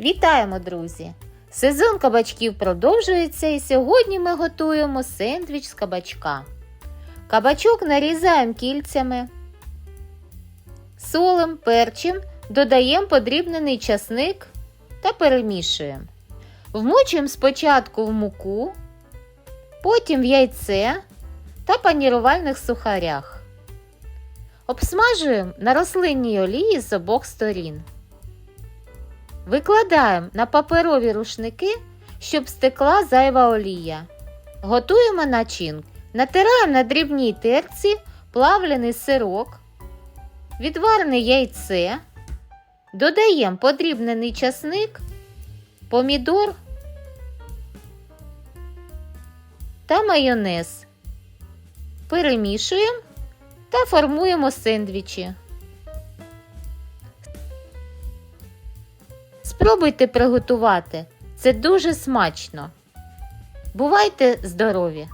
Вітаємо, друзі! Сезон кабачків продовжується і сьогодні ми готуємо сендвіч з кабачка. Кабачок нарізаємо кільцями, солим, перчим, додаємо подрібнений часник та перемішуємо. Вмочуємо спочатку в муку, потім в яйце та панірувальних сухарях. Обсмажуємо на рослинній олії з обох сторін. Викладаємо на паперові рушники, щоб стекла зайва олія. Готуємо начинку. Натираємо на дрібній терці плавлений сирок, відварене яйце, додаємо подрібнений часник, помідор та майонез. Перемішуємо та формуємо сендвічі. Спробуйте приготувати. Це дуже смачно. Бувайте здорові!